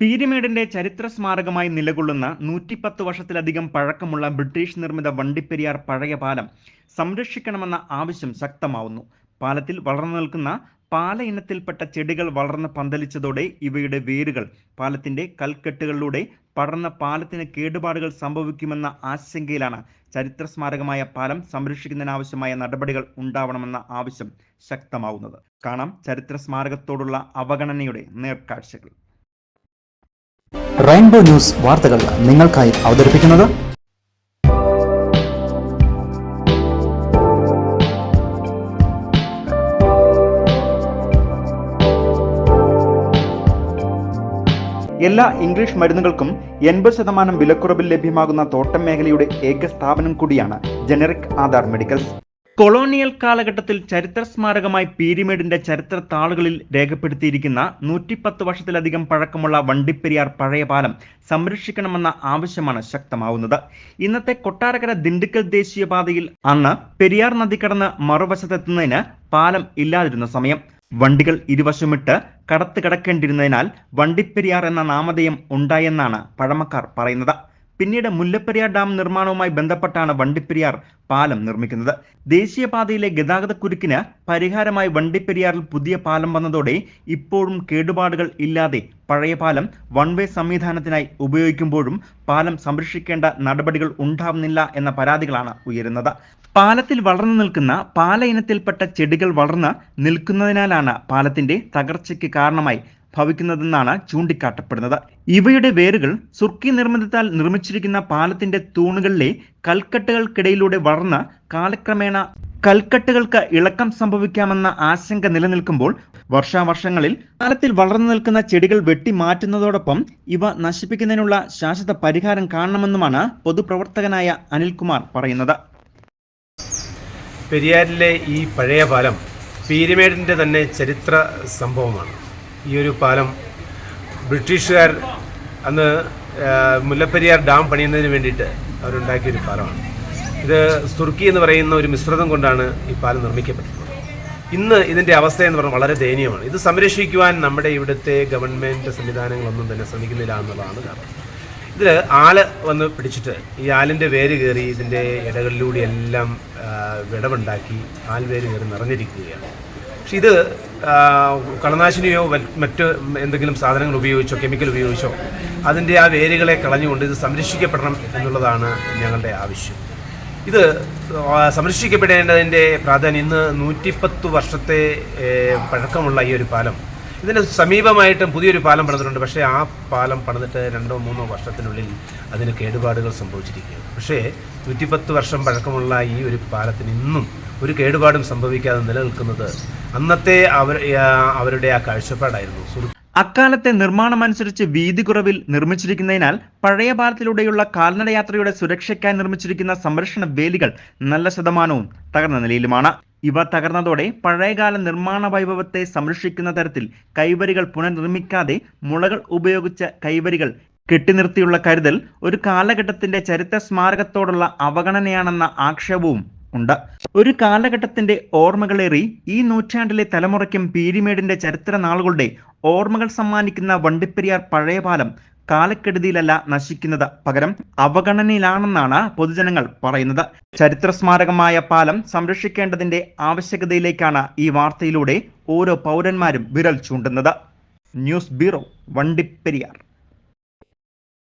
പീരിമേഡിന്റെ ചരിത്ര സ്മാരകമായി നിലകൊള്ളുന്ന നൂറ്റിപ്പത്ത് വർഷത്തിലധികം പഴക്കമുള്ള ബ്രിട്ടീഷ് നിർമ്മിത വണ്ടിപ്പെരിയാർ പഴയ പാലം സംരക്ഷിക്കണമെന്ന ആവശ്യം ശക്തമാവുന്നു. പാലത്തിൽ വളർന്നു നിൽക്കുന്ന പാല ഇനത്തിൽപ്പെട്ട ചെടികൾ വളർന്ന് പന്തലിച്ചതോടെ ഇവയുടെ വേരുകൾ പാലത്തിന്റെ കൽക്കെട്ടുകളിലൂടെ പടർന്ന പാലത്തിന് കേടുപാടുകൾ സംഭവിക്കുമെന്ന ആശങ്കയിലാണ് ചരിത്ര സ്മാരകമായ പാലം സംരക്ഷിക്കുന്നതിനാവശ്യമായ നടപടികൾ ഉണ്ടാവണമെന്ന ആവശ്യം ശക്തമാവുന്നത്. കാണാം ചരിത്ര സ്മാരകത്തോടുള്ള അവഗണനയുടെ നേർക്കാഴ്ചകൾ. റെയിൻബോ ന്യൂസ് വാർത്തകൾ നിങ്ങൾക്കായി അവതരിപ്പിക്കുന്നത് എല്ലാ ഇംഗ്ലീഷ് മരുന്നുകൾക്കും എൺപത് ശതമാനം വിലക്കുറവിൽ ലഭ്യമാകുന്ന തോട്ടം മേഖലയുടെ ഏക സ്ഥാപനം കൂടിയാണ് ജനറിക് ആധാർ മെഡിക്കൽസ്. കൊളോണിയൽ കാലഘട്ടത്തിൽ ചരിത്ര സ്മാരകമായി പീരിമേഡിന്റെ ചരിത്ര താളുകളിൽ രേഖപ്പെടുത്തിയിരിക്കുന്ന നൂറ്റിപ്പത്ത് വർഷത്തിലധികം പഴക്കമുള്ള വണ്ടിപ്പെരിയാർ പഴയ പാലം സംരക്ഷിക്കണമെന്ന ആവശ്യമാണ് ശക്തമാവുന്നത്. ഇന്നത്തെ കൊട്ടാരക്കര ദിണ്ടുക്കൽ ദേശീയപാതയിൽ അന്ന് പെരിയാർ നദി കടന്ന് മറുവശത്തെത്തുന്നതിന് പാലം ഇല്ലാതിരുന്ന സമയം. വണ്ടികൾ ഇരുവശമിട്ട് കടത്ത് കിടക്കേണ്ടിരുന്നതിനാൽ വണ്ടിപ്പെരിയാർ എന്ന നാമധേയം ഉണ്ടായെന്നാണ് പഴമക്കാർ പറയുന്നത്. പിന്നീട് മുല്ലപ്പെരിയാർ ഡാം നിർമ്മാണവുമായി ബന്ധപ്പെട്ടാണ് വണ്ടിപ്പെരിയാർ പാലം നിർമ്മിക്കുന്നത്. ദേശീയപാതയിലെ ഗതാഗതക്കുരുക്കിന് പരിഹാരമായി വണ്ടിപ്പെരിയാറിൽ പുതിയ പാലം വന്നതോടെ ഇപ്പോഴും കേടുപാടുകൾ ഇല്ലാതെ പഴയ പാലം വൺ വേ സംവിധാനത്തിനായി ഉപയോഗിക്കുമ്പോഴും പാലം സംരക്ഷിക്കേണ്ട നടപടികൾ ഉണ്ടാവുന്നില്ല എന്ന പരാതികളാണ് ഉയരുന്നത്. പാലത്തിൽ വളർന്നു നിൽക്കുന്ന പാല ഇനത്തിൽപ്പെട്ട ചെടികൾ വളർന്ന് നിൽക്കുന്നതിനാലാണ് പാലത്തിന്റെ തകർച്ചയ്ക്ക് കാരണമായി ഭവിക്കുന്നതെന്നാണ് ചൂണ്ടിക്കാട്ടപ്പെടുന്നത്. ഇവയുടെ വേരുകൾ സുർക്കി നിർമ്മിതത്താൽ നിർമ്മിച്ചിരിക്കുന്ന പാലത്തിന്റെ തൂണുകളിലെ കൽക്കെട്ടുകൾക്കിടയിലൂടെ വളർന്ന് കാലക്രമേണ കൽക്കെട്ടുകൾക്ക് ഇളക്കം സംഭവിക്കാമെന്ന ആശങ്ക നിലനിൽക്കുമ്പോൾ വർഷാവർഷങ്ങളിൽ പാലത്തിൽ വളർന്നു നിൽക്കുന്ന ചെടികൾ വെട്ടി മാറ്റുന്നതോടൊപ്പം ഇവ നശിപ്പിക്കുന്നതിനുള്ള ശാശ്വത പരിഹാരം കാണണമെന്നുമാണ് പൊതുപ്രവർത്തകനായ അനിൽകുമാർ പറയുന്നത്. പെരിയാറിലെ ഈ പഴയ പാലം പീരുമേടിന്റെ തന്നെ ചരിത്ര സംഭവമാണ്. ഈ ഒരു പാലം ബ്രിട്ടീഷുകാർ അന്ന് മുല്ലപ്പെരിയാർ ഡാം പണിയുന്നതിന് വേണ്ടിയിട്ട് അവരുണ്ടാക്കിയൊരു പാലമാണ്. ഇത് സുർക്കി എന്ന് പറയുന്ന ഒരു മിശ്രിതം കൊണ്ടാണ് ഈ പാലം നിർമ്മിക്കപ്പെട്ടിട്ടുള്ളത്. ഇന്ന് ഇതിന്റെ അവസ്ഥ എന്ന് പറഞ്ഞാൽ വളരെ ദയനീയമാണ്. ഇത് സംരക്ഷിക്കുവാൻ നമ്മുടെ ഇവിടുത്തെ ഗവൺമെന്റ് സംവിധാനങ്ങളൊന്നും തന്നെ ശ്രമിക്കുന്നില്ല എന്നുള്ളതാണ് കാരണം. ഇതിൽ ആൽ വന്ന് പിടിച്ചിട്ട് ഈ ആലിന്റെ വേര് കയറി ഇതിന്റെ ഇടകളിലൂടെ എല്ലാം വിടവുണ്ടാക്കി ആൽ വേര് കയറി നിറഞ്ഞിരിക്കുകയാണ്. പക്ഷെ ഇത് കളനാശിനിയോ മറ്റ് എന്തെങ്കിലും സാധനങ്ങൾ ഉപയോഗിച്ചോ കെമിക്കൽ ഉപയോഗിച്ചോ അതിന്റെ ആ വേരുകളെ കളഞ്ഞുകൊണ്ട് ഇത് സംരക്ഷിക്കപ്പെടണം എന്നുള്ളതാണ് ഞങ്ങളുടെ ആവശ്യം. ഇത് സംരക്ഷിക്കപ്പെടേണ്ടതിന്റെ പ്രാധാന്യം ഇന്ന് നൂറ്റിപ്പത്ത് വർഷത്തെ പഴക്കമുള്ള ഈ ഒരു പാലം. ഇതിന് സമീപമായിട്ടും പുതിയൊരു പാലം പണിതിട്ടുണ്ട്. പക്ഷേ ആ പാലം പണിതിട്ട് രണ്ടോ മൂന്നോ വർഷത്തിനുള്ളിൽ അതിന് കേടുപാടുകൾ സംഭവിച്ചിരിക്കുകയാണ്. പക്ഷേ നൂറ്റിപ്പത്ത് വർഷം പഴക്കമുള്ള ഈ ഒരു പാലത്തിന് ഇന്നും ഒരു കേടുപാടും സംഭവിക്കാതെ നിലനിൽക്കുന്നത് അന്നത്തെ അവർ അവരുടെ ആ കാഴ്ചപ്പാടായിരുന്നു. അക്കാലത്തെ നിർമ്മാണമനുസരിച്ച് വീതി കുറവിൽ നിർമ്മിച്ചിരിക്കുന്നതിനാൽ പഴയ പാലത്തിലൂടെയുള്ള കാൽനടയാത്രയുടെ സുരക്ഷയ്ക്കായി നിർമ്മിച്ചിരിക്കുന്ന സംരക്ഷണ വേലികൾ നല്ല ശതമാനവും തകർന്ന നിലയിലുമാണ്. ഇവ തകർന്നതോടെ പഴയകാല നിർമ്മാണ വൈഭവത്തെ സംരക്ഷിക്കുന്ന തരത്തിൽ കൈവരികൾ പുനർനിർമ്മിക്കാതെ മുളകൾ ഉപയോഗിച്ച കൈവരികൾ കെട്ടിനിർത്തിയുള്ള കരുതൽ ഒരു കാലഘട്ടത്തിന്റെ ചരിത്ര സ്മാരകത്തോടുള്ള അവഗണനയാണെന്ന ആക്ഷേപവും ഉണ്ട്. ഒരു കാലഘട്ടത്തിന്റെ ഓർമ്മകളേറി ഈ നൂറ്റാണ്ടിലെ തലമുറയ്ക്കും പീരിമേടിന്റെ ചരിത്ര നാളുകളുടെ ഓർമ്മകൾ സമ്മാനിക്കുന്ന വണ്ടിപ്പെരിയാർ പഴയ പാലം കാലക്കെടുതിയിലല്ല നശിക്കുന്നത് പകരം അവഗണനയിലാണെന്നാണ് പൊതുജനങ്ങൾ പറയുന്നത്. ചരിത്ര സ്മാരകമായ പാലം സംരക്ഷിക്കേണ്ടതിന്റെ ആവശ്യകതയിലേക്കാണ് ഈ വാർത്തയിലൂടെ ഓരോ പൗരന്മാരും വിരൽ ചൂണ്ടുന്നത്. News bureau Vandiperiyar.